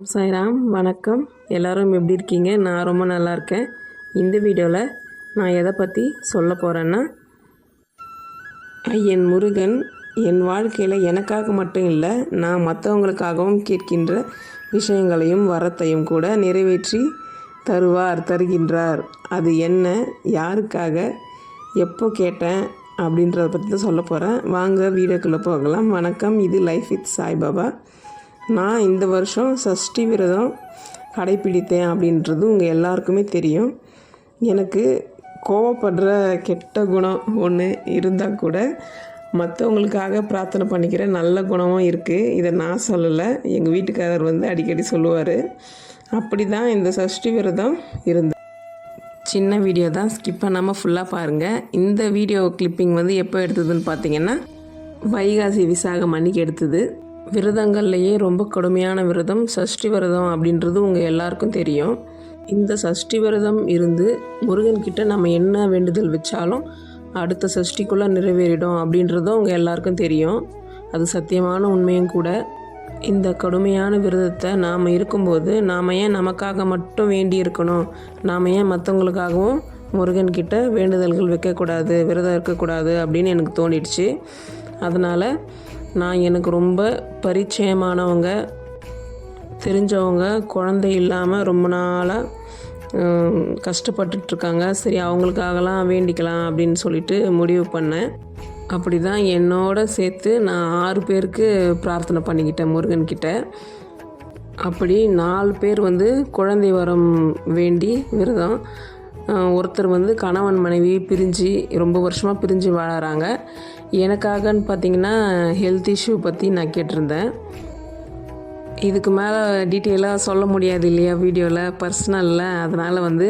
சாய்ராம் வணக்கம். எல்லாரும் எப்படி இருக்கீங்க? நான் ரொம்ப நல்லா இருக்கேன். இந்த வீடியோவில் நான் எதை பற்றி சொல்ல போகிறேன்னா என் முருகன் என் வாழ்க்கையில் எனக்காக மட்டும் இல்லை நான் மற்றவங்களுக்காகவும் கேட்கின்ற விஷயங்களையும் வரத்தையும் கூட நிறைவேற்றி தருவார் தருகின்றார். அது என்ன? யாருக்காக? எப்போ கேட்டேன்? அப்படின்றத பற்றி தான் சொல்ல போகிறேன் வாங்க வீடியோக்குள்ளே போகலாம். வணக்கம். இது லைஃப் வித் சாய்பாபா. நான் இந்த வருஷம் சஷ்டி விரதம் கடைப்பிடித்தேன் அப்படின்றது உங்கள் எல்லாருக்குமே தெரியும். எனக்கு கோவப்படுற கெட்ட குணம் ஒன்று இருந்தால் கூட மற்றவங்களுக்காக பிரார்த்தனை பண்ணிக்கிற நல்ல குணமும் இருக்குது இதை நான் சொல்லலை. எங்கள் வீட்டுக்காரர் வந்து அடிக்கடி சொல்லுவார். அப்படி தான் இந்த சஷ்டி விரதம் இருந்தது சின்ன வீடியோ தான் ஸ்கிப் பண்ணாமல் ஃபுல்லாக பாருங்கள் இந்த வீடியோ கிளிப்பிங் வந்து எப்போ எடுத்ததுன்னு பார்த்தீங்கன்னா வைகாசி விசாகம் அன்னைக்கு எடுத்தது. விரதங்கள்லையே ரொம்ப கடுமையான விரதம் சஷ்டி விரதம் அப்படின்றது உங்கள் எல்லாருக்கும் தெரியும். இந்த சஷ்டி விரதம் இருந்து முருகன்கிட்ட நம்ம என்ன வேண்டுதல் வச்சாலும் அடுத்த சஷ்டிக்குள்ளே நிறைவேறிடும் அப்படின்றதும் உங்கள் எல்லாருக்கும் தெரியும். அது சத்தியமான உண்மையும் கூட. இந்த கடுமையான விரதத்தை நாம் இருக்கும்போது நாம் ஏன் நமக்காக மட்டும் வேண்டி இருக்கணும்? நாம் ஏன் மற்றவங்களுக்காகவும் முருகன்கிட்ட வேண்டுதல்கள் வைக்கக்கூடாது விரதம் இருக்கக்கூடாது அப்படின்னு எனக்கு தோணிடுச்சு. அதனால் நான் எனக்கு ரொம்ப பரிச்சயமானவங்க தெரிஞ்சவங்க குழந்தை இல்லாமல் ரொம்ப நாளாக கஷ்டப்பட்டுட்ருக்காங்க. சரி அவங்களுக்காகலாம் வேண்டிக்கலாம் அப்படின்னு சொல்லிட்டு முடிவு பண்ணேன். அப்படி தான் என்னோட சேர்த்து நான் ஆறு பேருக்கு பிரார்த்தனை பண்ணிக்கிட்டேன் முருகன்கிட்ட அப்படி நாலு பேர் வந்து குழந்தை வரம் வேண்டி விரதம். ஒருத்தர் வந்து கணவன் மனைவி பிரிஞ்சு ரொம்ப வருஷமாக பிரிஞ்சு வாழறாங்க. எனக்காகன்னு பார்த்தீங்கன்னா ஹெல்த் இஷ்யூ பற்றி நான் கேட்டிருந்தேன். இதுக்கு மேலே டீட்டெயிலாக சொல்ல முடியாது இல்லையா வீடியோவில் பர்சனலில் அதனால் வந்து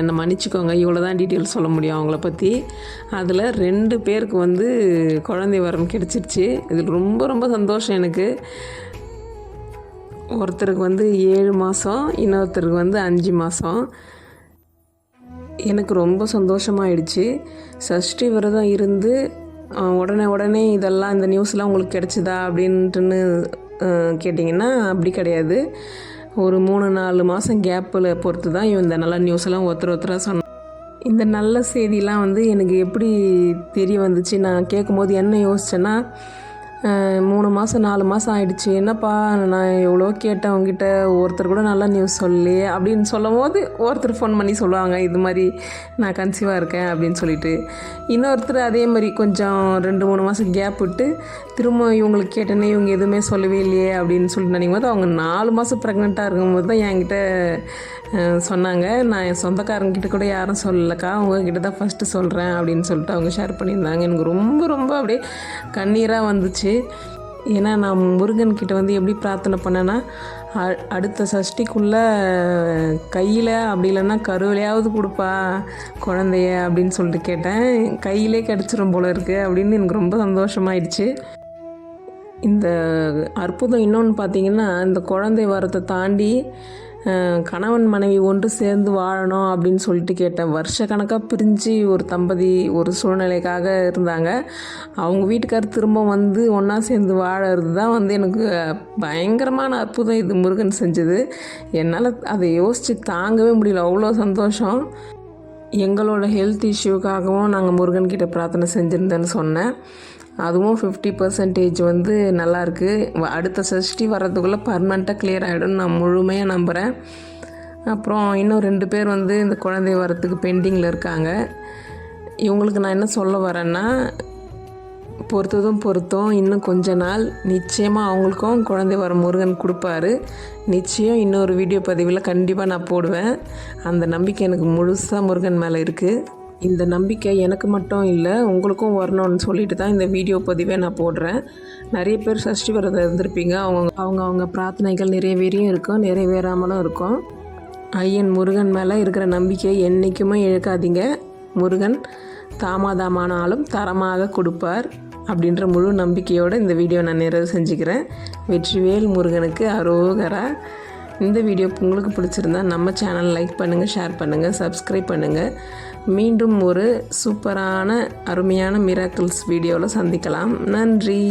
என்னை மன்னிச்சுக்கோங்க. இவ்வளோ தான் டீட்டெயில் சொல்ல முடியும் அவங்கள பற்றி அதில் ரெண்டு பேருக்கு வந்து குழந்தை வரம் கிடச்சிருச்சு. இது ரொம்ப ரொம்ப சந்தோஷம் எனக்கு. ஒருத்தருக்கு வந்து ஏழு மாதம் இன்னொருத்தருக்கு வந்து அஞ்சு மாதம் எனக்கு ரொம்ப சந்தோஷமாயிடுச்சு. சஷ்டி விரதம் இருந்து உடனே உடனே இதெல்லாம் இந்த நியூஸ்லாம் உங்களுக்கு கிடச்சிதா அப்படின்ட்டுன்னு கேட்டிங்கன்னா அப்படி கிடையாது. ஒரு மூணு நாலு மாதம் கேப்பில் பொறுத்து தான் இந்த நல்ல நியூஸ்லாம் ஒருத்தர் ஒருத்தராக சொன்ன இந்த நல்ல செய்திலாம் வந்து எனக்கு எப்படி தெரிய வந்துச்சு? நான் கேட்கும்போது என்ன யோசிச்சேன்னா மூணு மாதம் நாலு மாதம் ஆயிடுச்சு. என்னப்பா நான் எவ்வளோ கேட்டேன் உங்ககிட்ட ஒருத்தர் கூட நல்ல நியூஸ் சொல்லலையே அப்படின்னு சொல்லும் போது ஒருத்தர் ஃபோன் பண்ணி சொல்லுவாங்க இது மாதிரி நான் கன்சீவாக இருக்கேன் அப்படின்னு சொல்லிட்டு. இன்னொருத்தர் அதே மாதிரி கொஞ்சம் ரெண்டு மூணு மாதம் கேப் விட்டு திரும்ப இவங்களுக்கு கேட்டேனே இவங்க எதுவுமே சொல்லவே இல்லையே அப்படின்னு சொல்லிட்டு நினைக்கும் போது அவங்க நாலு மாதம் ப்ரெக்னெண்ட்டாக இருக்கும்போது தான் என்கிட்ட சொன்னாங்க. நான் என் சொந்தக்காரங்கிட்ட கூட யாரும் சொல்லலக்கா உங்ககிட்ட தான் ஃபஸ்ட்டு சொல்கிறேன் அப்படின்னு சொல்லிட்டு அவங்க ஷேர் பண்ணியிருந்தாங்க. எனக்கு ரொம்ப ரொம்ப அப்படியே கண்ணீராக வந்துச்சு. ஏன்னா நான் முருகன் கிட்ட வந்து எப்படி பிரார்த்தனை பண்ணேன்னா அ- அடுத்த சஷ்டிக்குள்ளே கையில் அப்படி இல்லைன்னா கருவிலையாவது கொடுப்பா குழந்தைய அப்படின்னு சொல்லிட்டு கேட்டேன். கையிலே கிடச்சிரும் போல இருக்குது அப்படின்னு எனக்கு ரொம்ப சந்தோஷமாயிடுச்சு. இந்த அற்புதம் இன்னொன்று பார்த்தீங்கன்னா இந்த குழந்தை வரத்தை தாண்டி கணவன் மனைவி ஒன்று சேர்ந்து வாழணும் அப்படின்னு சொல்லிட்டு கேட்டேன் வருஷக்கணக்காக பிரிஞ்சு ஒரு தம்பதி ஒரு சூழ்நிலைக்காக இருந்தாங்க. அவங்க வீட்டுக்கார் திரும்ப வந்து ஒன்றா சேர்ந்து வாழறது தான் வந்து எனக்கு பயங்கரமான அற்புதம் இது முருகன் செஞ்சது. என்னால் அதை யோசித்து தாங்கவே முடியல. அவ்வளோ சந்தோஷம். எங்களோட ஹெல்த் இஷ்யூக்காகவும் நாங்கள் முருகன்கிட்ட பிரார்த்தனை செஞ்சுருந்தேன்னு சொன்னேன். அதுவும் ஃபிஃப்டி பர்சன்டேஜ் வந்து நல்லாயிருக்கு அடுத்த சஷ்டி வர்றதுக்குள்ளே பர்மனெண்ட்டாக கிளியர் ஆகிடும்னு நான் முழுமையாக நம்புகிறேன் அப்புறம் இன்னும் ரெண்டு பேர் வந்து இந்த குழந்தை வரத்துக்கு பெண்டிங்கில் இருக்காங்க. இவங்களுக்கு நான் என்ன சொல்ல வரேன்னா பொறுத்ததும் பொறுத்தும் இன்னும் கொஞ்ச நாள் நிச்சயமாக அவங்களுக்கும் குழந்தை வர முருகன் கொடுப்பாரு. நிச்சயம் இன்னொரு வீடியோ பதிவில் கண்டிப்பாக நான் போடுவேன். அந்த நம்பிக்கை எனக்கு முழுசாக முருகன் மேலே இருக்குது இந்த நம்பிக்கை எனக்கு மட்டும் இல்லை உங்களுக்கும் வரணும்னு சொல்லிட்டு தான் இந்த வீடியோ பதிவே நான் போடுறேன். நிறைய பேர் சஷ்டி விரதம் இருந்திருப்பீங்க. அவங்க அவங்க அவங்க பிரார்த்தனைகள் நிறைவேறியும் இருக்கும் நிறைவேறாமலும் இருக்கும். ஐயன் முருகன் மேலே இருக்கிற நம்பிக்கையை என்றைக்குமே இழக்காதீங்க. முருகன் தாமாதாமானாலும் தரமாக கொடுப்பார் அப்படின்ற முழு நம்பிக்கையோடு இந்த வீடியோ நான் நிறைவு செஞ்சுக்கிறேன். வெற்றிவேல் முருகனுக்கு அரோகரா. இந்த வீடியோ உங்களுக்கு பிடிச்சிருந்தா நம்ம சேனல் லைக் பண்ணுங்கள் ஷேர் பண்ணுங்கள் சப்ஸ்கிரைப் பண்ணுங்கள் மீண்டும் ஒரு சூப்பரான அருமையான மிராக்கிள்ஸ் வீடியோவில் சந்திக்கலாம். நன்றி.